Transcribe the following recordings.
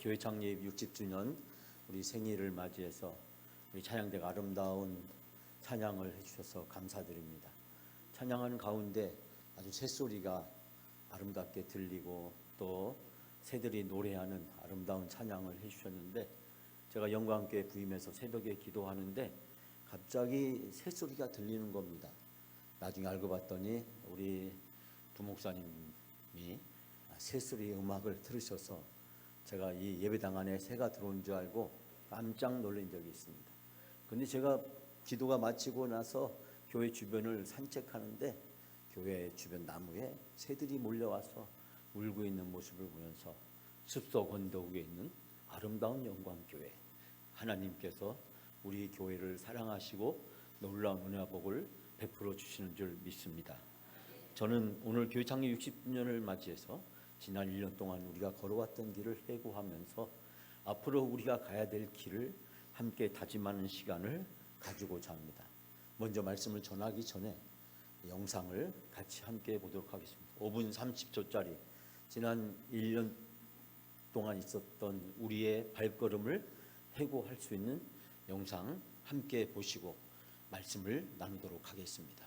교회 창립 60주년 우리 생일을 맞이해서 우리 찬양대가 아름다운 찬양을 해주셔서 감사드립니다. 찬양하는 가운데 아주 새소리가 아름답게 들리고 또 새들이 노래하는 아름다운 찬양을 해주셨는데 제가 영광교회 부임해서 새벽에 기도하는데 갑자기 새소리가 들리는 겁니다. 나중에 알고 봤더니 우리 부목사님이 새소리 음악을 들으셔서 제가 이 예배당 안에 새가 들어온 줄 알고 깜짝 놀란 적이 있습니다. 근데 제가 기도가 마치고 나서 교회 주변을 산책하는데 교회 주변 나무에 새들이 몰려와서 울고 있는 모습을 보면서 숲속 언덕 위에 있는 아름다운 영광교회 하나님께서 우리 교회를 사랑하시고 놀라운 은혜복을 베풀어 주시는 줄 믿습니다. 저는 오늘 교회 창립 60주년을 맞이해서 지난 1년 동안 우리가 걸어왔던 길을 회고하면서 앞으로 우리가 가야 될 길을 함께 다짐하는 시간을 가지고자 합니다. 먼저 말씀을 전하기 전에 영상을 같이 함께 보도록 하겠습니다. 5분 30초짜리 지난 1년 동안 있었던 우리의 발걸음을 회고할 수 있는 영상 함께 보시고 말씀을 나누도록 하겠습니다.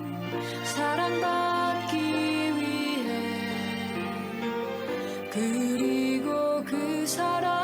사랑받기 위해. 그리고 그 사랑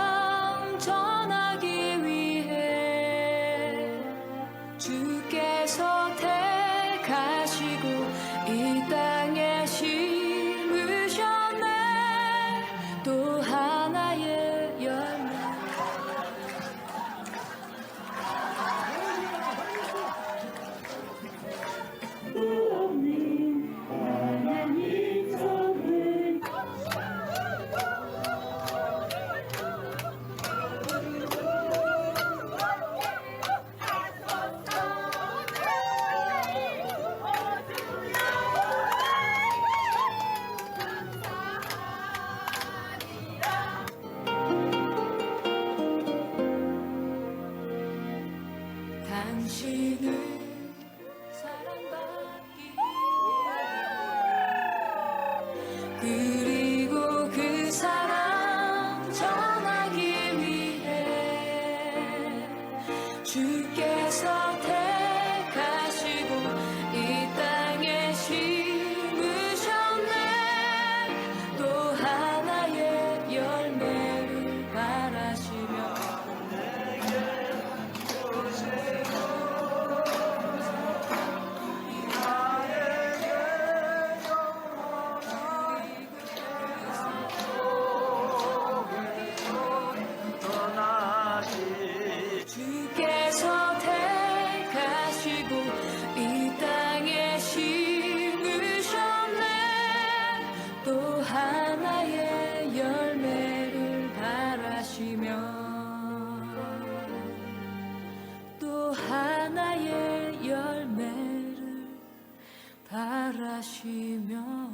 바라시며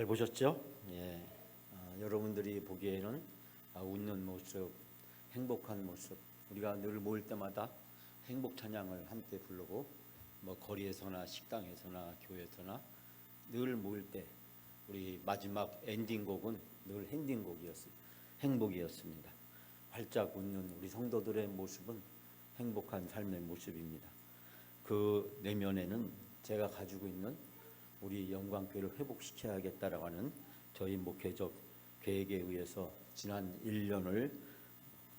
그잘 보셨죠? 예. 아, 여러분들이 보기에는 아, 웃는 모습, 행복한 모습. 우리가 늘 모일 때마다 행복 찬양을 함께 부르고 뭐 거리에서나 식당에서나 교회에서나 늘 모일 때 우리 마지막 엔딩곡은 늘 엔딩곡이었어요. 행복이었습니다. 활짝 웃는 우리 성도들의 모습은 행복한 삶의 모습입니다. 그 내면에는 제가 가지고 있는 우리 영광교회를 회복시켜야겠다라고 하는 저희 목회적 계획에 의해서 지난 1년을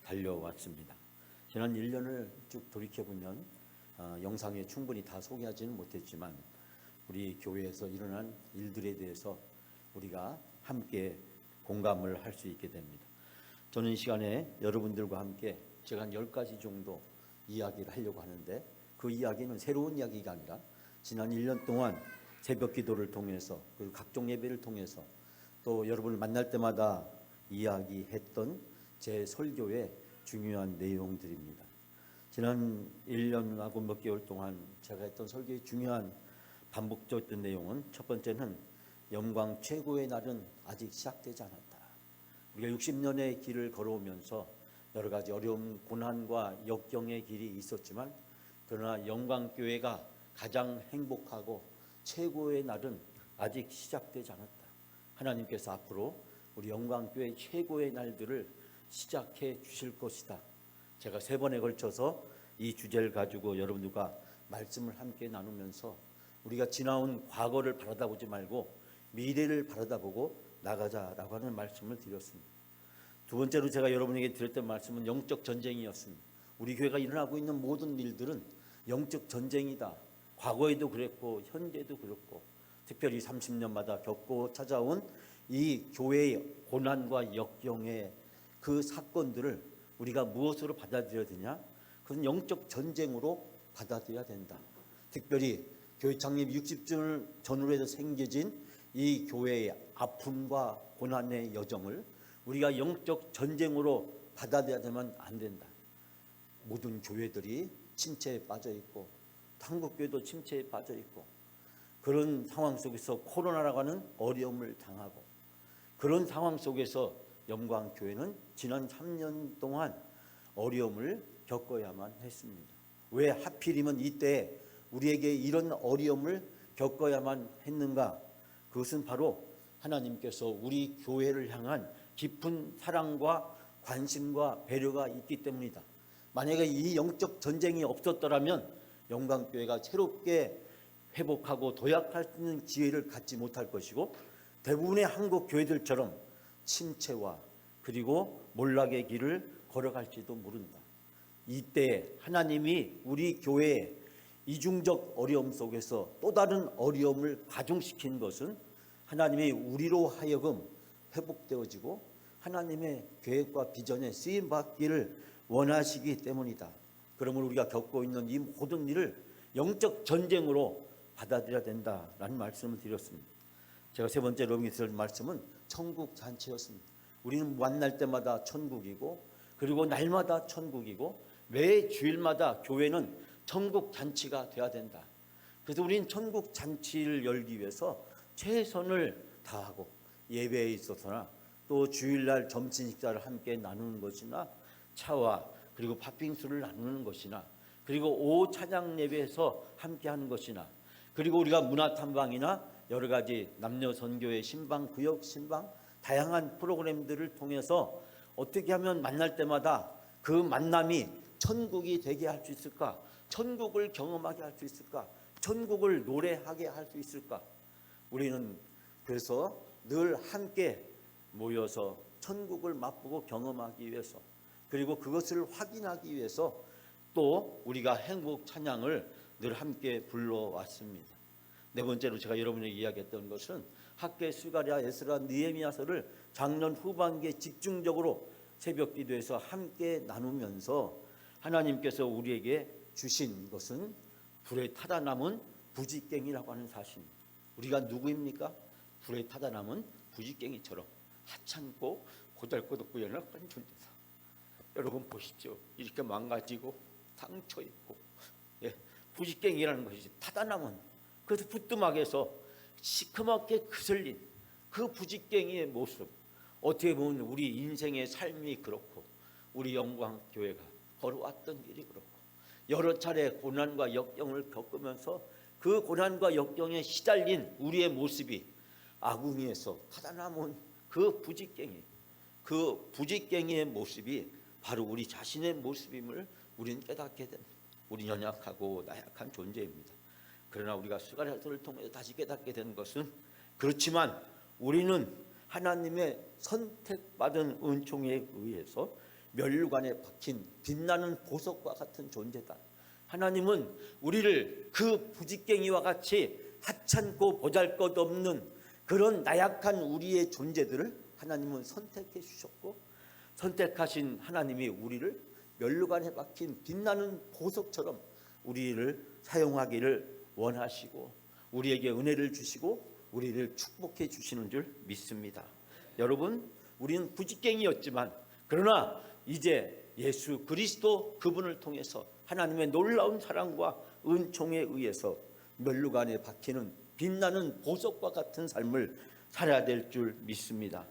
달려왔습니다. 지난 1년을 쭉 돌이켜보면 어, 영상에 충분히 다 소개하지는 못했지만 우리 교회에서 일어난 일들에 대해서 우리가 함께 공감을 할 수 있게 됩니다. 저는 이 시간에 여러분들과 함께 제가 한 10가지 정도 이야기를 하려고 하는데 그 이야기는 새로운 이야기가 아니라 지난 1년 동안 새벽 기도를 통해서 그리고 각종 예배를 통해서 또 여러분을 만날 때마다 이야기했던 제 설교의 중요한 내용들입니다. 지난 1년하고 몇 개월 동안 제가 했던 설교의 중요한 반복적인 내용은 첫 번째는 영광 최고의 날은 아직 시작되지 않았다. 우리가 60년의 길을 걸어오면서 여러 가지 어려움, 고난과 역경의 길이 있었지만 그러나 영광교회가 가장 행복하고 최고의 날은 아직 시작되지 않았다. 하나님께서 앞으로 우리 영광교회 최고의 날들을 시작해 주실 것이다. 제가 세 번에 걸쳐서 이 주제를 가지고 여러분들과 말씀을 함께 나누면서 우리가 지나온 과거를 바라다보지 말고 미래를 바라다보고 나가자라고 하는 말씀을 드렸습니다. 두 번째로 제가 여러분에게 드렸던 말씀은 영적 전쟁이었습니다. 우리 교회가 일어나고 있는 모든 일들은 영적 전쟁이다. 과거에도 그랬고 현재도 그렇고 특별히 30년마다 겪고 찾아온 이 교회의 고난과 역경의 그 사건들을 우리가 무엇으로 받아들여야 되냐? 그건 영적 전쟁으로 받아들여야 된다. 특별히 교회 창립 60주년 전후로 해서 생겨진 이 교회의 아픔과 고난의 여정을 우리가 영적 전쟁으로 받아들여야 되면 안 된다. 모든 교회들이 침체에 빠져 있고 한국 교회도 침체에 빠져 있고 그런 상황 속에서 코로나라고 하는 어려움을 당하고 그런 상황 속에서 영광 교회는 지난 3년 동안 어려움을 겪어야만 했습니다. 왜 하필이면 이때 우리에게 이런 어려움을 겪어야만 했는가? 그것은 바로 하나님께서 우리 교회를 향한 깊은 사랑과 관심과 배려가 있기 때문이다. 만약에 이 영적 전쟁이 없었더라면 영광교회가 새롭게 회복하고 도약할 수 있는 기회를 갖지 못할 것이고 대부분의 한국 교회들처럼 침체와 그리고 몰락의 길을 걸어갈지도 모른다. 이때 하나님이 우리 교회에 이중적 어려움 속에서 또 다른 어려움을 가중시킨 것은 하나님이 우리로 하여금 회복되어지고 하나님의 계획과 비전에 쓰임 받기를 원하시기 때문이다. 그러므로 우리가 겪고 있는 이 모든 일을 영적 전쟁으로 받아들여야 된다라는 말씀을 드렸습니다. 제가 세 번째로 드릴 말씀은 천국 잔치였습니다. 우리는 만날 때마다 천국이고 그리고 날마다 천국이고 매 주일마다 교회는 천국 잔치가 돼야 된다. 그래서 우리는 천국 잔치를 열기 위해서 최선을 다하고 예배에 있어서나 또 주일날 점심 식사를 함께 나누는 것이나 차와 그리고 팥빙수를 나누는 것이나 그리고 오후 찬양 예배에서 함께 하는 것이나 그리고 우리가 문화 탐방이나 여러 가지 남녀 선교의 신방 구역 신방 다양한 프로그램들을 통해서 어떻게 하면 만날 때마다 그 만남이 천국이 되게 할 수 있을까? 천국을 경험하게 할 수 있을까? 천국을 노래하게 할 수 있을까? 우리는 그래서 늘 함께 모여서 천국을 맛보고 경험하기 위해서 그리고 그것을 확인하기 위해서 또 우리가 행복 찬양을 늘 함께 불러왔습니다. 네 번째로 제가 여러분에게 이야기했던 것은 학계 수가랴 에스라 느헤미야서를 작년 후반기에 집중적으로 새벽 기도에서 함께 나누면서 하나님께서 우리에게 주신 것은 불에 타다 남은 부지깽이라고 하는 사실입니다. 우리가 누구입니까? 불에 타다 남은 부지깽이처럼 하찮고 고달것없고 연약한 존재다. 여러분 보십시오. 이렇게 망가지고 상처 있고 예, 부지깽이라는 것이 타다 남은 그래서 부뚜막에서 시커멓게 그슬린 그 부지깽이의 모습 어떻게 보면 우리 인생의 삶이 그렇고 우리 영광 교회가 걸어왔던 일이 그렇고 여러 차례 고난과 역경을 겪으면서 그 고난과 역경에 시달린 우리의 모습이 아궁이에서 타다 남은 그 부지깽이 그 부지깽이의 모습이 바로 우리 자신의 모습임을 우리는 깨닫게 됩니다. 우리 연약하고 나약한 존재입니다. 그러나 우리가 수가랴서를 통해 다시 깨닫게 된 것은 그렇지만 우리는 하나님의 선택받은 은총에 의해서 멸관에 박힌 빛나는 보석과 같은 존재다. 하나님은 우리를 그 부지깽이와 같이 하찮고 보잘것없는 그런 나약한 우리의 존재들을 하나님은 선택해 주셨고 선택하신 하나님이 우리를 멸관에 박힌 빛나는 보석처럼 우리를 사용하기를 원하시고 우리에게 은혜를 주시고 우리를 축복해 주시는 줄 믿습니다. 여러분, 우리는 부지깽이였지만 그러나 이제 예수 그리스도 그분을 통해서 하나님의 놀라운 사랑과 은총에 의해서 멸루관에 박히는 빛나는 보석과 같은 삶을 살아야 될 줄 믿습니다.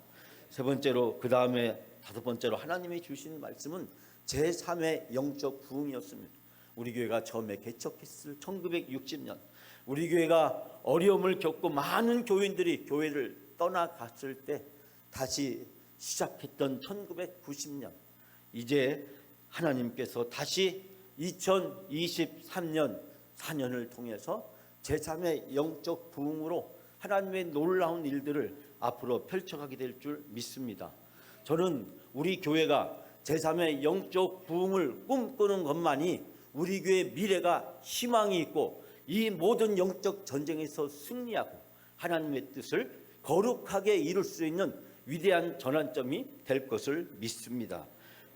세 번째로 그 다음에 다섯 번째로 하나님이 주신 말씀은 제 3의 영적 부흥이었습니다. 우리 교회가 처음에 개척했을 1960년 우리 교회가 어려움을 겪고 많은 교인들이 교회를 떠나갔을 때 다시 시작했던 1990년 이제 하나님께서 다시 2023년 4년을 통해서 제3의 영적 부흥으로 하나님의 놀라운 일들을 앞으로 펼쳐가게 될 줄 믿습니다. 저는 우리 교회가 제3의 영적 부흥을 꿈꾸는 것만이 우리 교회의 미래가 희망이 있고 이 모든 영적 전쟁에서 승리하고 하나님의 뜻을 거룩하게 이룰 수 있는 위대한 전환점이 될 것을 믿습니다.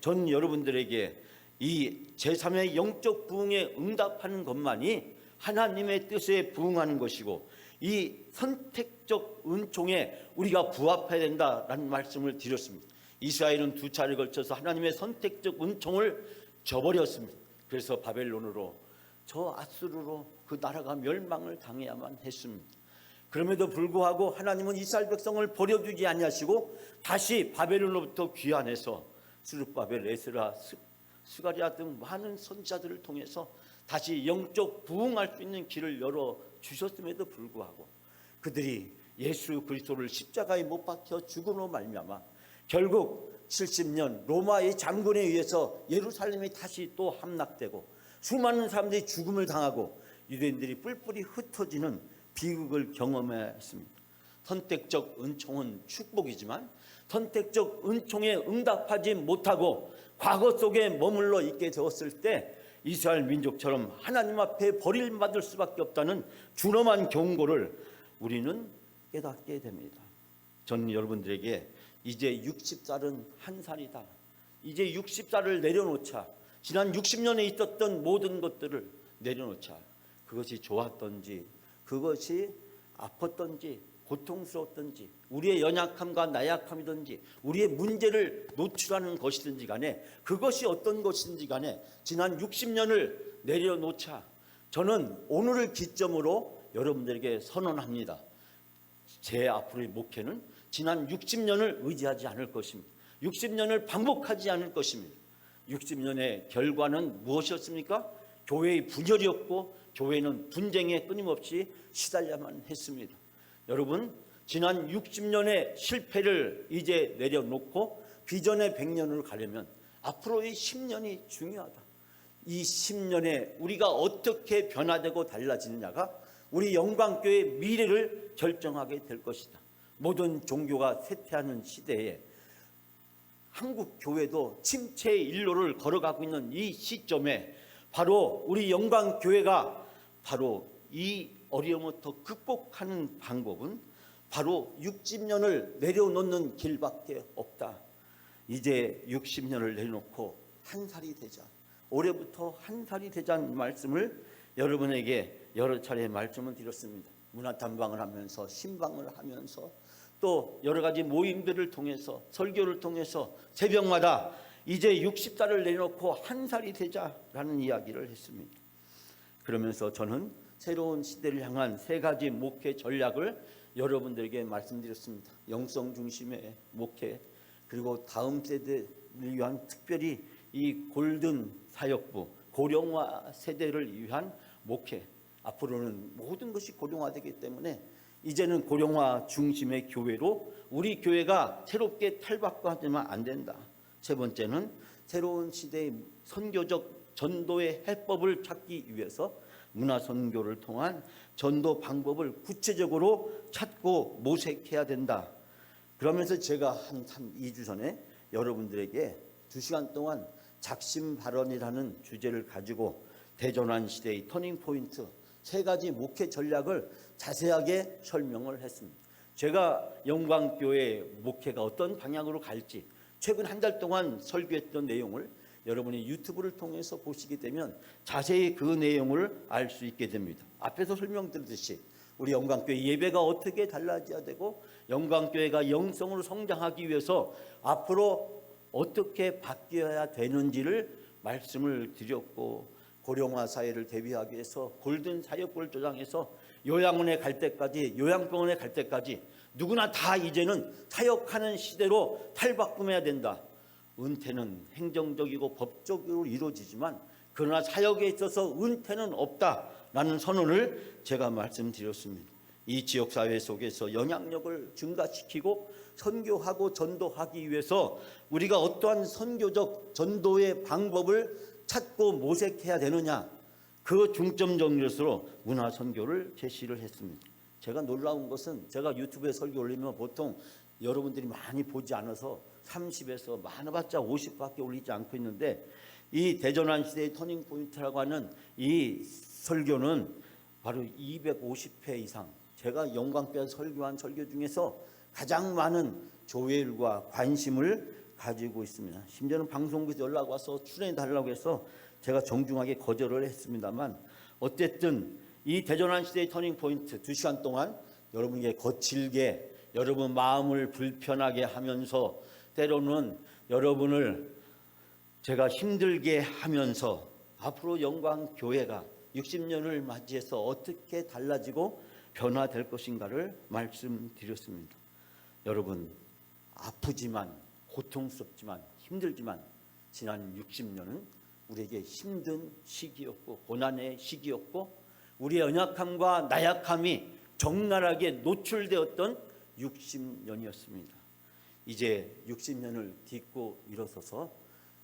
전 여러분들에게 이 제3의 영적 부흥에 응답하는 것만이 하나님의 뜻에 부응하는 것이고 이 선택적 은총에 우리가 부합해야 된다라는 말씀을 드렸습니다. 이스라엘은 두 차례 걸쳐서 하나님의 선택적 은총을 저버렸습니다. 그래서 바벨론으로 저 아수르로 그 나라가 멸망을 당해야만 했습니다. 그럼에도 불구하고 하나님은 이스라엘 백성을 버려두지 아니하시고 다시 바벨론으로부터 귀환해서 스룹바벨, 에스라, 스, 스가리아 등 많은 선자들을 통해서 다시 영적 부흥할 수 있는 길을 열어 주셨음에도 불구하고 그들이 예수 그리스도를 십자가에 못 박혀 죽음으로 말미암아 결국 70년 로마의 장군에 의해서 예루살렘이 다시 또 함락되고 수많은 사람들이 죽음을 당하고 유대인들이 뿔뿔이 흩어지는 비극을 경험했습니다. 선택적 은총은 축복이지만 선택적 은총에 응답하지 못하고 과거 속에 머물러 있게 되었을 때 이스라엘 민족처럼 하나님 앞에 버림받을 수밖에 없다는 준엄한 경고를 우리는 깨닫게 됩니다. 저는 여러분들에게 이제 60살은 한 살이다. 이제 60살을 내려놓자. 지난 60년에 있었던 모든 것들을 내려놓자. 그것이 좋았던지, 그것이 아팠던지, 고통스럽든지 우리의 연약함과 나약함이든지 우리의 문제를 노출하는 것이든지 간에 그것이 어떤 것인지 간에 지난 60년을 내려놓자 저는 오늘을 기점으로 여러분들에게 선언합니다. 제 앞으로의 목회는 지난 60년을 의지하지 않을 것입니다. 60년을 반복하지 않을 것입니다. 60년의 결과는 무엇이었습니까? 교회의 분열이었고 교회는 분쟁에 끊임없이 시달려만 했습니다. 여러분, 지난 60년의 실패를 이제 내려놓고 비전의 100년으로 가려면 앞으로의 10년이 중요하다. 이 10년에 우리가 어떻게 변화되고 달라지느냐가 우리 영광교회의 미래를 결정하게 될 것이다. 모든 종교가 쇠퇴하는 시대에 한국 교회도 침체의 일로를 걸어가고 있는 이 시점에 바로 우리 영광 교회가 바로 이 어려움부터 극복하는 방법은 바로 60년을 내려놓는 길밖에 없다. 이제 60년을 내놓고 한 살이 되자. 올해부터 한 살이 되자는 말씀을 여러분에게 여러 차례 말씀을 드렸습니다. 문화 탐방을 하면서 신방을 하면서 또 여러 가지 모임들을 통해서 설교를 통해서 새벽마다 이제 60살을 내놓고 한 살이 되자라는 이야기를 했습니다. 그러면서 저는 새로운 시대를 향한 세 가지 목회 전략을 여러분들에게 말씀드렸습니다. 영성 중심의 목회 그리고 다음 세대를 위한 특별히 이 골든 사역부 고령화 세대를 위한 목회 앞으로는 모든 것이 고령화되기 때문에 이제는 고령화 중심의 교회로 우리 교회가 새롭게 탈바꿈하지만 안 된다. 세 번째는 새로운 시대의 선교적 전도의 해법을 찾기 위해서 문화 선교를 통한 전도 방법을 구체적으로 찾고 모색해야 된다. 그러면서 제가 한 3, 2주 전에 여러분들에게 2시간 동안 작심 발언이라는 주제를 가지고 대전환 시대의 터닝 포인트 세 가지 목회 전략을 자세하게 설명을 했습니다. 제가 영광교회 목회가 어떤 방향으로 갈지 최근 한 달 동안 설교했던 내용을 여러분이 유튜브를 통해서 보시게 되면 자세히 그 내용을 알 수 있게 됩니다. 앞에서 설명드렸듯이 우리 영광교회 예배가 어떻게 달라져야 되고 영광교회가 영성으로 성장하기 위해서 앞으로 어떻게 바뀌어야 되는지를 말씀을 드렸고 고령화 사회를 대비하기 위해서 골든 사역부를 조장해서 요양원에 갈 때까지 요양병원에 갈 때까지 누구나 다 이제는 사역하는 시대로 탈바꿈해야 된다. 은퇴는 행정적이고 법적으로 이루어지지만 그러나 사역에 있어서 은퇴는 없다라는 선언을 제가 말씀드렸습니다. 이 지역 사회 속에서 영향력을 증가시키고 선교하고 전도하기 위해서 우리가 어떠한 선교적 전도의 방법을 찾고 모색해야 되느냐 그 중점 정리로 문화 선교를 제시를 했습니다. 제가 놀라운 것은 제가 유튜브에 설교 올리면 보통 여러분들이 많이 보지 않아서 30에서 많아봤자 50밖에 올리지 않고 있는데 이 대전환 시대의 터닝 포인트라고 하는 이 설교는 바로 250회 이상 제가 영광뼈 설교한 설교 중에서 가장 많은 조회율과 관심을 가지고 있습니다. 심지어는 방송국에서 연락 와서 출연해 달라고 해서 제가 정중하게 거절을 했습니다만 어쨌든 이 대전환 시대의 터닝 포인트 두 시간 동안 여러분에게 거칠게 여러분 마음을 불편하게 하면서 때로는 여러분을 제가 힘들게 하면서 앞으로 영광 교회가 60년을 맞이해서 어떻게 달라지고 변화될 것인가를 말씀드렸습니다. 여러분 아프지만 고통스럽지만 힘들지만 지난 60년은 우리에게 힘든 시기였고 고난의 시기였고 우리의 연약함과 나약함이 적나라하게 노출되었던 60년이었습니다. 이제 60년을 딛고 일어서서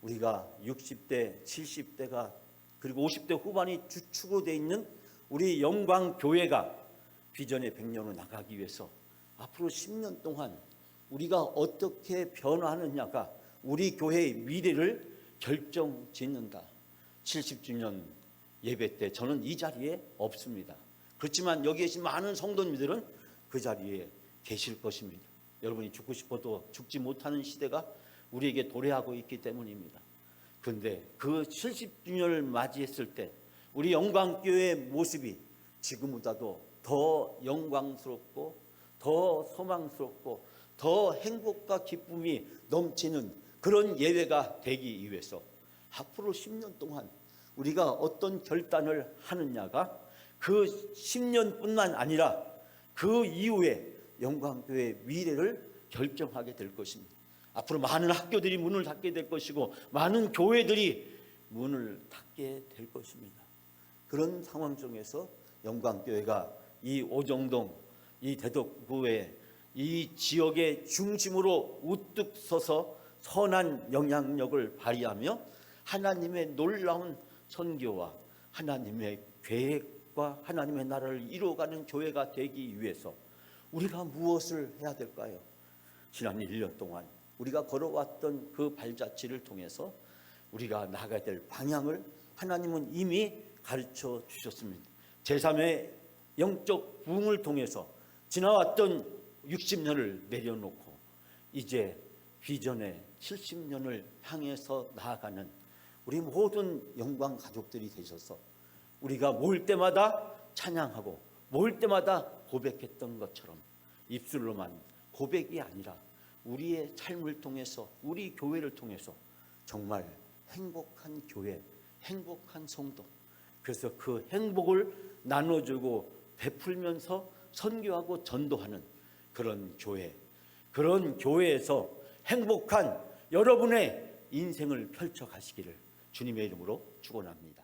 우리가 60대, 70대가 그리고 50대 후반이 주축으로 돼 있는 우리 영광 교회가 비전의 100년으로 나가기 위해서 앞으로 10년 동안 우리가 어떻게 변화하느냐가 우리 교회의 미래를 결정 짓는다. 70주년 예배 때 저는 이 자리에 없습니다. 그렇지만 여기 계신 많은 성도님들은 그 자리에 계실 것입니다. 여러분이 죽고 싶어도 죽지 못하는 시대가 우리에게 도래하고 있기 때문입니다. 그런데 그 70주년을 맞이했을 때 우리 영광교회의 모습이 지금보다도 더 영광스럽고 더 소망스럽고 더 행복과 기쁨이 넘치는 그런 예배가 되기 위해서 앞으로 10년 동안 우리가 어떤 결단을 하느냐가 그 10년뿐만 아니라 그 이후에 영광교회 미래를 결정하게 될 것입니다. 앞으로 많은 학교들이 문을 닫게 될 것이고 많은 교회들이 문을 닫게 될 것입니다. 그런 상황 중에서 영광교회가 이 오정동, 이 대덕구의 이 지역의 중심으로 우뚝 서서 선한 영향력을 발휘하며 하나님의 놀라운 선교와 하나님의 계획과 하나님의 나라를 이루어가는 교회가 되기 위해서 우리가 무엇을 해야 될까요? 지난 1년 동안 우리가 걸어왔던 그 발자취를 통해서 우리가 나가야 될 방향을 하나님은 이미 가르쳐 주셨습니다. 제3의 영적 부흥을 통해서 지나왔던 60년을 내려놓고 이제 비전의 70년을 향해서 나아가는 우리 모든 영광 가족들이 되셔서 우리가 모일 때마다 찬양하고 모일 때마다 고백했던 것처럼 입술로만 고백이 아니라 우리의 삶을 통해서 우리 교회를 통해서 정말 행복한 교회, 행복한 성도. 그래서 그 행복을 나눠주고 베풀면서 선교하고 전도하는 그런 교회, 그런 교회에서 행복한 여러분의 인생을 펼쳐 가시기를 주님의 이름으로 축원합니다.